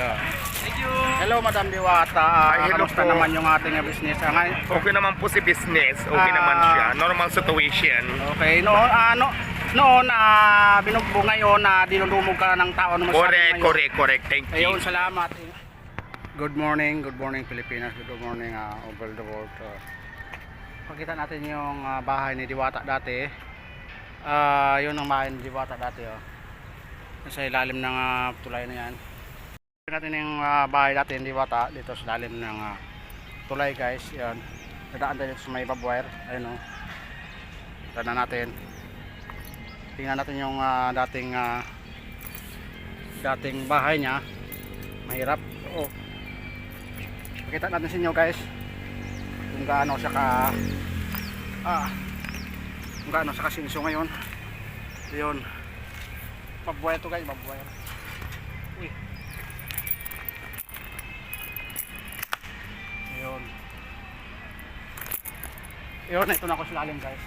Yeah. Thank you. Hello, Madam Diwata. Ah, Ay, hello kamusta po. naman yung ating ah, business? Ah, ngayon, Okay naman po si business. Okay Ah. naman siya. Normal situation. okay, noon, ano, noon, ah, binugbo ngayon na dinudumog ka ng tao. Ano masabi Correct, ngayon? correct, correct. Thank you. Ayun, salamat. Good morning, good morning Pilipinas, good morning ah, over the world. Uh, pakita natin yung ah, bahay ni Diwata dati. Ah, yun ang bahay ni Diwata dati. Oh. Nasa ilalim ng ah, tulay na yan. Natin yung ah, bahay dati ni Diwata dito sa ilalim ng ah, tulay guys. Yan. Dadaan tayo sa may barbwire. Ayun o. Oh. Tignan natin. Tingnan natin yung ah, dating ah, dating bahay niya mahirap oo pakita natin sa inyo guys kung gaano siya ka ah kung gaano siya kasinso ngayon yun mabuhay to guys mabuhay uy yun ito na ako sa lalim guys.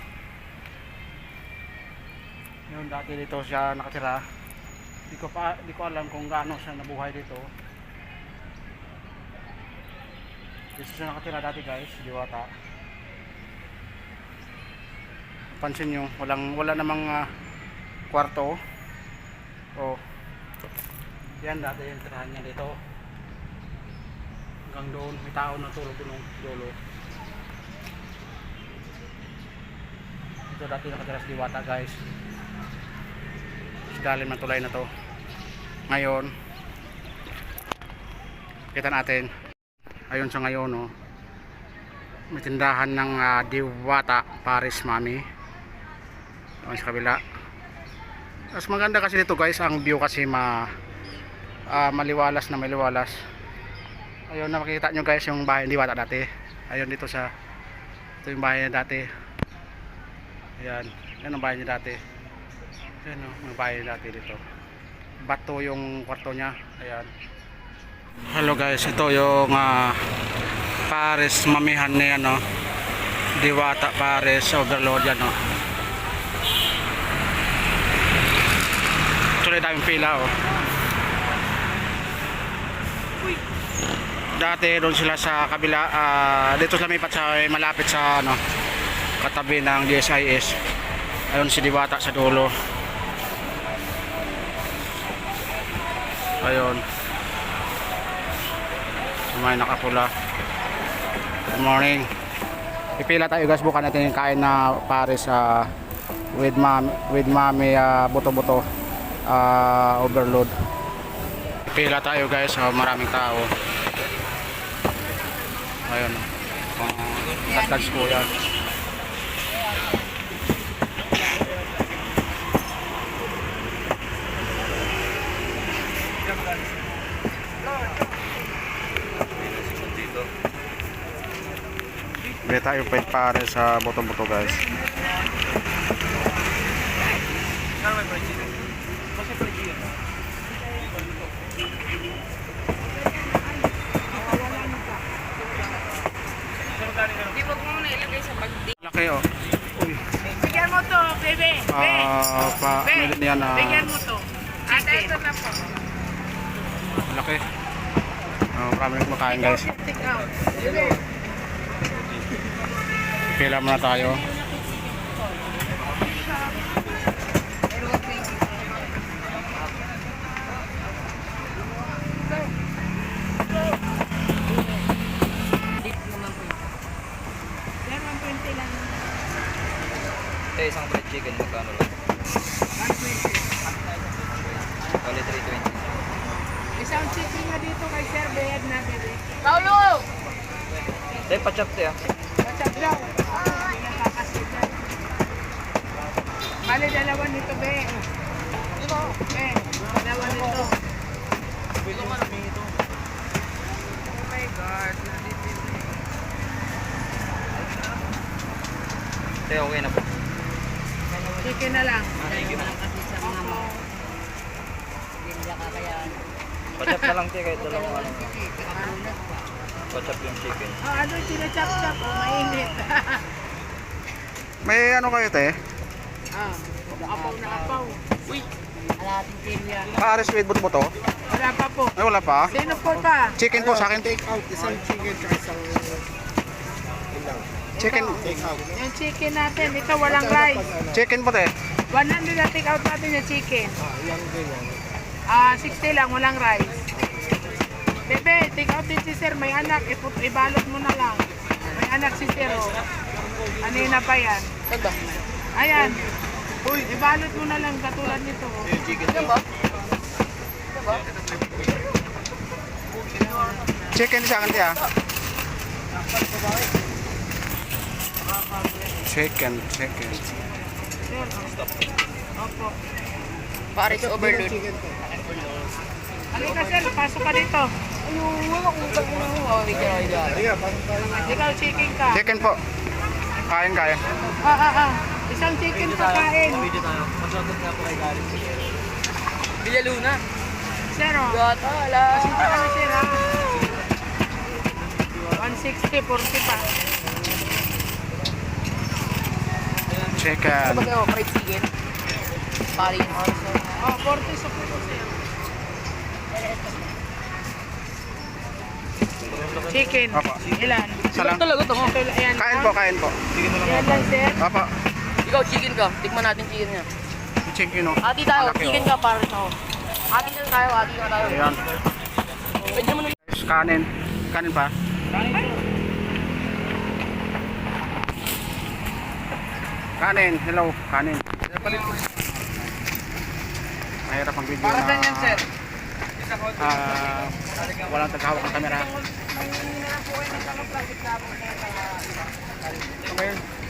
Yun dati dito siya nakatira. Di ko pa di ko alam kung gaano siya nabuhay dito. Dito siya nakatira dati guys diwata. Pansin nyo walang wala namang ah, kwarto. Oh. Yan dati yung tirahan niya dito. Hanggang doon may tao na tulog doon dulo dito dati nakatira si diwata guys. Sa dalim ng tulay na to. Ngayon kita natin. Ayun sa ngayon no may tindahan ng ah, Diwata Paris Mami. Ayun sa kabila. Mas maganda kasi dito guys ang view kasi ma ah, maliwalas na maliwalas. Ayun nakikita nyo guys yung bahay ni Diwata dati. Ayun dito sa ito yung bahay niya dati ayan. Yan ang bahay niya dati. Ayan o yung bahay niya dati dito. Bato yung kwarto niya. Ayan. Hello guys, ito yung ah, Paris mamihan ni ano Diwata Paris Overload yan oh. Tuloy daming pila oh. Dati doon sila sa kabila ah, dito sila may sa malapit sa ano katabi ng DSIS. Ayun si Diwata sa dulo. Ayun. May nakapula. Good morning. Pipila tayo guys, bukan natin yung kain na Paris sa with mom with mommy ah, buto-buto ah, overload. Pipila tayo guys, so maraming tao. Ayun. Uh, Tatlags po yan. Bili tayo pwede pare sa buto-buto guys. Laki oh. Uy. Bigyan mo to, bebe. Be. Ah, pa, meron yan ah. Bigyan mo to. Ate, ito na po. Laki. Oh, marami nang kumakain guys. Take out. Pila muna tayo. Yan, 120 lang. Eh, isang fried chicken, magkano lang? 120. Bali 320. Isang chicken na dito kay Sir Bayad na, bebe. Paulo! Eh, pachap te ah. Matag daw. Hindi nakakasit yan. Bali, dalawa nito, be. Be, dalawa nito. Oh my God. Te, okay na po. Chicken na lang. Opo. Pachap na lang te, kahit dalawang ano. Pachap yung chicken. Oh, ano yung sinachap-chap? Oh, mainit. May ano kayo te? Ah, apaw na apaw. Uy, Alating kilo yan. Paaris with buto-buto? Wala pa po. Ay, wala pa. Sino po ba? Chicken po sa akin. Take out, isang chicken tsaka isang Chicken, take out. Yung chicken natin, ito walang rice. chicken po te. 100 na take out natin yung chicken. Ah, yung ganyan. Ah, 60 lang, walang rice. Bebe, take out din si sir. May anak, iput ibalot mo na lang. May anak si sir, oh. Kanina pa yan. Ayan. Uy, ibalot mo na lang katulad nito. oh. Chicken sa akin te ah. Chicken, chicken. Opo. Paris overload. Halika sir, pasok ka dito. Ayun, wala kong mo. Oh. Ayan, parang tayo. Ikaw, chicken ka. Chicken po. Kain, kain. Ah, ah, ah. Isang chicken pa kain. Villa Luna. Oh. Gata, ala. Pasensya ka na sir, ha? 160, 40 pa. Chicken. Sabag ako, fried chicken. Paris. Oh, 40 sa puto, sir. Chicken. Opo. Ilan? Talaga. Ito, ayan. Kain po, kain po. Ayan lang, sir. Opo. Ikaw, chicken ka. Tikman natin chicken niya. Chicken oh. Ati tayo, Malaki, chicken oh. ka para sa ako. Ati na tayo, ati na tayo. Ayan. Pwede mo na Guys, Kanin. Kanin pa. Kanin. Hello. Kanin. Mahirap ang video Para na... saan yan, sir? Ah, walang taghawak ng kamera.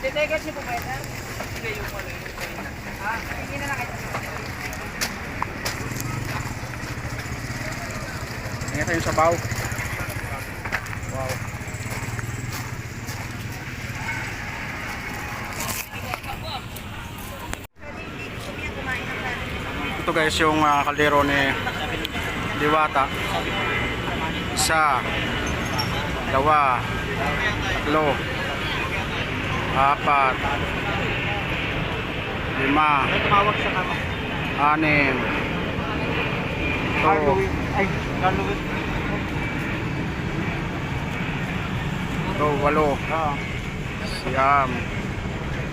Titegas niyo po ba, sir? Tingnan tayo yung sabaw. Wow. Ito guys yung ah, kaldero ni Diwata. Isa, dalawa, tatlo, apat, lima, anim, ito, ito, walo, siyam,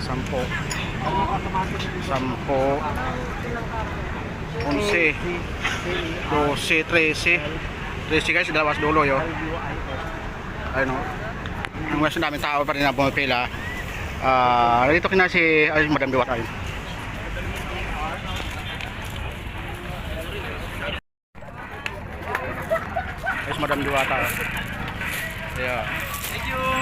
sampo, sampo, onse, dose, trese, trese guys, dalawa sa dulo yun. Ayun o. Ang mas daming tao pa rin na pumipila. Ah, dito kina si ay Madam Diwat ayun. Madam Diwata. Yeah.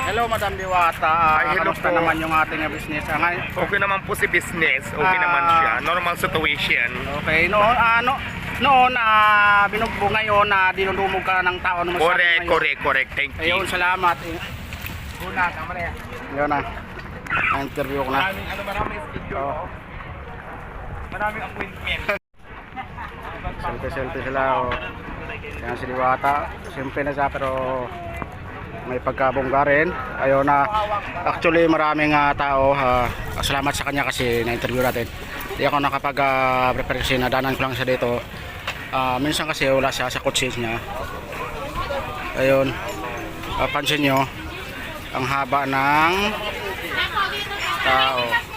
Hello, Madam Diwata. Ah, hello kamusta po. naman yung ating ah, business? Ah, ngay- Okay naman po si business. Okay Ah. naman siya. Normal situation. Okay, noon, ano, noon, ah, binugbog ngayon na dinudumog ka ng tao na masabi Correct, ngayon. correct, correct. Thank you. Ayun, salamat. Una, tama na yan. Yun na. Na-interview ko na. Ano maraming schedule. Oo. Maraming appointment. Selfie-selfie sila. Oh. Yan si Diwata. Simple na siya pero may pagkabongga rin. Ayun na. Actually maraming ah, tao. ah, salamat sa kanya kasi na-interview natin. Hindi ako nakapag-prepare kasi nadanan ko lang siya dito. Ah, minsan kasi wala siya sa kotse niya. Ayun. Ah, pansin nyo. Ang haba ng tao.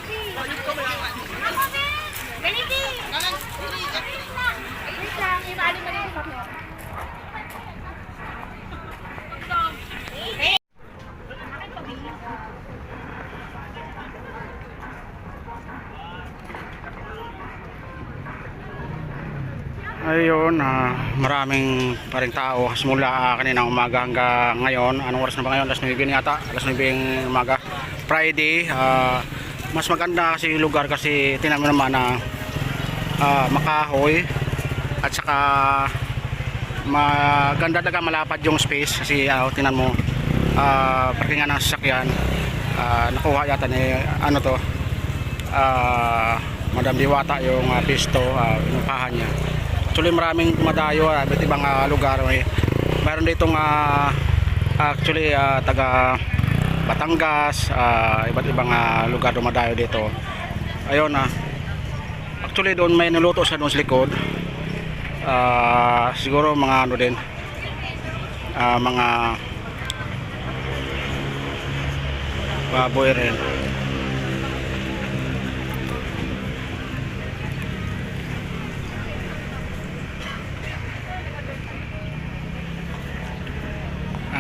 Ayun, ah, maraming pa rin tao simula ah, kaninang umaga hanggang ngayon. Anong oras na ba ngayon? Alas 9 yata. Alas 9 ng umaga. Friday. ah, mas maganda kasi yung lugar kasi tinan naman na ah, makahoy at saka maganda talaga malapad yung space kasi uh, tinan mo uh, parkingan ng sasakyan Ah, nakuha yata ni ano to ah, Madam Diwata yung uh, pisto uh, inupahan niya actually maraming dumadayo uh, iba't ibang ah, lugar may mayroon ditong ah, actually ah, taga Batangas ah, iba't ibang ah, lugar dumadayo dito ayun na Actually doon may naluto siya doon sa likod. Ah, siguro mga ano din. Ah, mga baboy rin.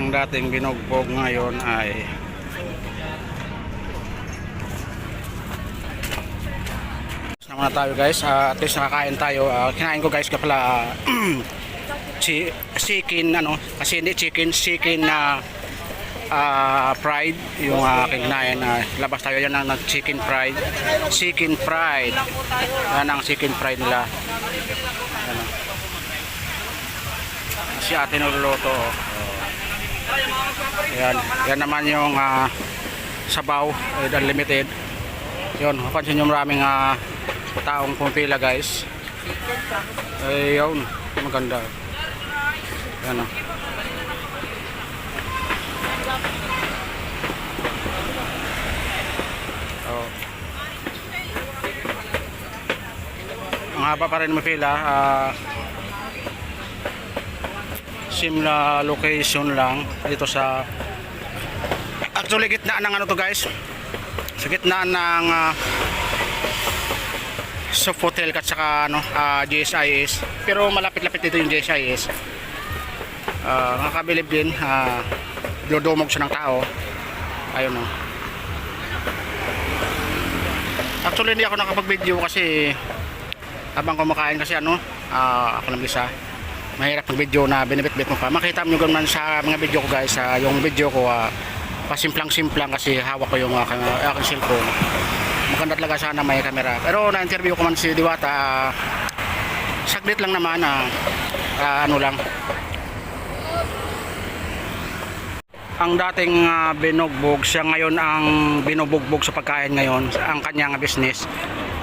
Ang dating binugbog ngayon ay na tayo guys, Ah, at least nakakain tayo. Ah, kinain ko guys ka pala chi chicken ano, kasi hindi chicken, chicken na ah, fried yung aking kinain. Ah, labas tayo yan ng, ng chicken fried. Chicken fried. Yan ang chicken fried nila. Ano. Si ate niluluto. oh. Yan, yan naman yung ah, sabaw, eh, unlimited. Yun, mapansin nyo maraming ah, taong pumipila guys. Eh, yun, maganda. Yan o. Oh. Ang haba pa rin mapila. Ah, simla location lang dito sa actually gitna ng ano to guys. Sa gitna ng uh, Soft Hotel at saka ano, ah, GSIS pero malapit-lapit dito yung GSIS uh, nakakabilib din uh, dudumog siya ng tao. Ayun o actually hindi ako nakapag-video kasi habang kumakain kasi ano ah, ako lang isa mahirap ang video na binibit-bit mo pa. Makita mo naman sa mga video ko guys ah, yung video ko ah, pasimplang-simplang kasi hawak ko yung aking, aking cellphone. Maganda talaga sana may camera. Pero na-interview ko man si Diwata ah, saglit lang naman ah, ah, ano lang. Ang dating ah, binugbog siya ngayon ang binubugbog sa pagkain ngayon ang kanyang business.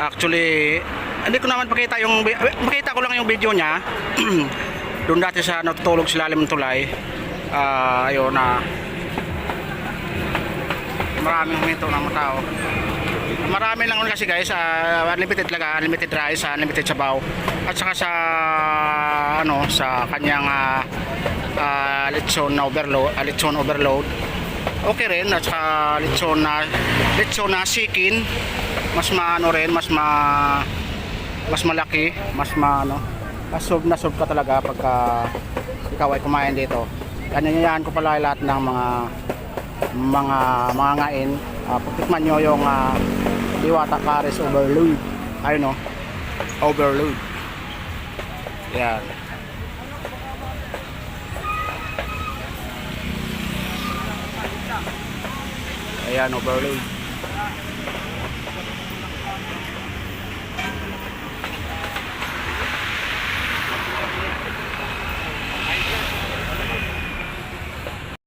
Actually hindi ko naman pakita yung makita ko lang yung video niya doon dati sa natutulog sa lalim ng tulay ah ayun na maraming huminto ng tao. Marami lang kasi guys ah, unlimited talaga unlimited rice unlimited sabaw. At saka sa ano sa kanyang ah, ah, lechon na overload ah, lechon overload. Okay rin at saka lechon na lechon na sikin mas maano rin mas ma mas malaki mas maano mas sob na sob ka talaga pagka ikaw ay kumain dito. Ganyan ko pala lahat ng mga mga mga ngain. Uh, pagtikman nyo yung uh, Diwata Paris Overload. Ayun no Overload. Yan. Ayan overload